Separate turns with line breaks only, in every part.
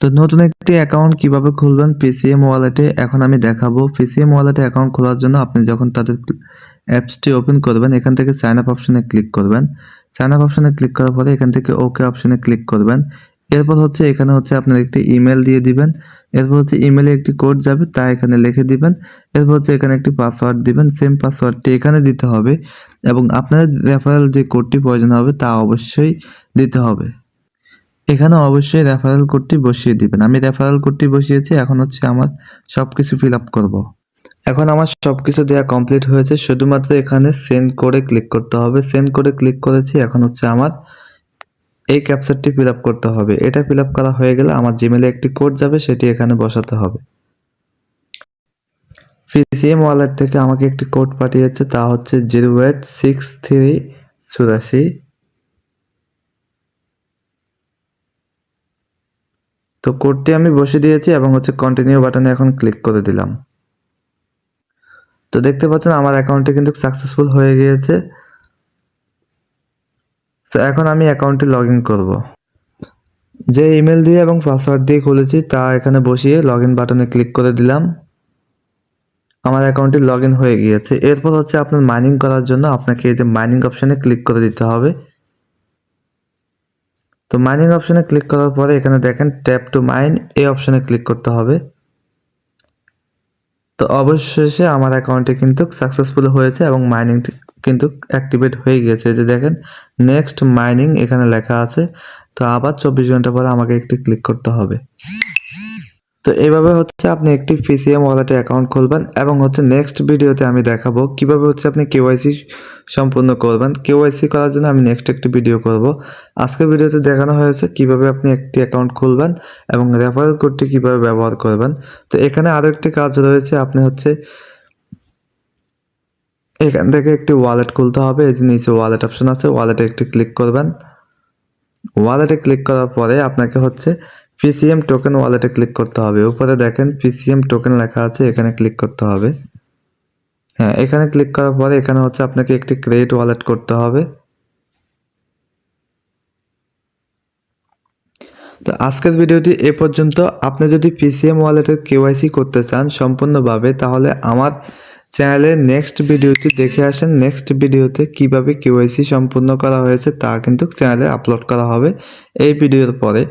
তো নতুন একটি অ্যাকাউন্ট কীভাবে খুলবেন? পিসিএম ওয়ালেটে এখন আমি দেখাবো। পিসিএম ওয়ালেটে অ্যাকাউন্ট খোলার জন্য আপনি যখন তাদের অ্যাপসটি ওপেন করবেন, এখান থেকে সাইন আপ অপশনে ক্লিক করবেন। সাইন আপ অপশনে ক্লিক করার পরে এখান থেকে ওকে অপশনে ক্লিক করবেন। এরপর হচ্ছে এখানে হচ্ছে আপনার একটি ইমেল দিয়ে দিবেন। এরপর হচ্ছে ইমেলে একটি কোড যাবে, তা এখানে লিখে দিবেন। এরপর হচ্ছে এখানে একটি পাসওয়ার্ড দিবেন। সেম পাসওয়ার্ডটি এখানে দিতে হবে এবং আপনার রেফারেল যে কোডটি প্রয়োজন হবে, তা অবশ্যই দিতে হবে। এখানে অবশ্যই রেফারেল কোডটি বসিয়ে দিবেন। আমি রেফারেল কোডটি বসিয়েছি, এখন হচ্ছে আমার সব কিছু ফিল আপ করব। এখন আমার সব কিছু দেওয়া কমপ্লিট হয়েছে, শুধুমাত্র এখানে সেন্ড করে ক্লিক করতে হবে। সেন্ড করে ক্লিক করেছি, এখন হচ্ছে আমার এই ক্যাপচারটি ফিল আপ করতে হবে। এটা ফিল আপ করা হয়ে গেলে আমার জিমেলে একটি কোড যাবে, সেটি এখানে বসাতে হবে। পিসিএম ওয়ালেট থেকে আমাকে একটি কোড পাঠিয়েছে, তা হচ্ছে জিরো এইট সিক্স থ্রি চুরাশি। তো কোডটি আমি বসে দিয়েছি এবং হচ্ছে কন্টিনিউ বাটনে এখন ক্লিক করে দিলাম। তো দেখতে পাচ্ছেন আমার অ্যাকাউন্টটি কিন্তু সাকসেসফুল হয়ে গিয়েছে। তো এখন আমি অ্যাকাউন্টে লগ ইন করব। যে ইমেল দিয়ে এবং পাসওয়ার্ড দিয়ে খুলেছি তা এখানে বসিয়ে লগ ইন বাটনে ক্লিক করে দিলাম। আমার অ্যাকাউন্টটি লগ ইন হয়ে গিয়েছে। এরপর হচ্ছে আপনার মাইনিং করার জন্য আপনাকে এই যে মাইনিং অপশানে ক্লিক করে দিতে হবে। তো মাইনিং অপশানে ক্লিক করার পরে এখানে দেখেন ট্যাপ টু মাইন এই অপশানে ক্লিক করতে হবে। তো অবশেষে আমার অ্যাকাউন্টে কিন্তু সাকসেসফুল হয়েছে এবং মাইনিংটি কিন্তু অ্যাক্টিভেট হয়ে গিয়েছে যে দেখেন নেক্সট মাইনিং এখানে লেখা আছে। তো আবার চব্বিশ ঘণ্টা পরে আমাকে একটি ক্লিক করতে হবে। তো এইভাবে হচ্ছে আপনি একটি পিসিএম ওয়ালেটে অ্যাকাউন্ট খুলবেন এবং হচ্ছে নেক্সট ভিডিওতে আমি দেখাবো কীভাবে হচ্ছে আপনি কেওয়াইসি সম্পূর্ণ করবেন। কেওয়াইসি করার জন্য আমি নেক্সট একটি ভিডিও করব। আজকের ভিডিওতে দেখানো হয়েছে কীভাবে আপনি একটি অ্যাকাউন্ট খুলবেন এবং রেফারেল কোডটি কীভাবে ব্যবহার করবেন। তো এখানে আরও একটি কাজ রয়েছে, আপনি হচ্ছে এখান থেকে একটি ওয়ালেট খুলতে হবে। এই যে নিচে ওয়ালেট অপশন আছে ওয়ালেটে একটি ক্লিক করবেন। ওয়ালেটে ক্লিক করার পরে আপনাকে হচ্ছে পিসিএম টোকেন ওয়ালেটে ক্লিক করতে হবে। উপরে দেখেন পিসিএম টোকেন লেখা আছে, এখানে ক্লিক করতে হবে। হ্যাঁ এখানে ক্লিক করার পরে এখানে হচ্ছে আপনাকে একটি ক্রেডিট ওয়ালেট করতে হবে। তো আজকের ভিডিওটি এ পর্যন্ত। আপনি যদি পিসিএম ওয়ালেটের কেওয়াইসি করতে চান সম্পূর্ণভাবে, তাহলে আমার চ্যানেলে নেক্সট ভিডিওটি দেখে আসেন। নেক্সট ভিডিওতে কীভাবে কেওয়াইসি সম্পূর্ণ করা হয়েছে তা কিন্তু চ্যানেলে আপলোড করা হবে। এই ভিডিওর পরে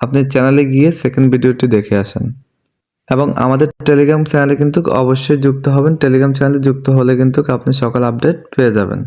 আপনি চ্যানেলে গিয়ে সেকেন্ড ভিডিওটি দেখে আসেন। এবং আমাদের টেলিগ্রাম চ্যানেলে কিন্তু অবশ্যই যুক্ত হবেন। টেলিগ্রাম চ্যানেলে যুক্ত হলে কিন্তু আপনি সকাল আপডেট পেয়ে যাবেন।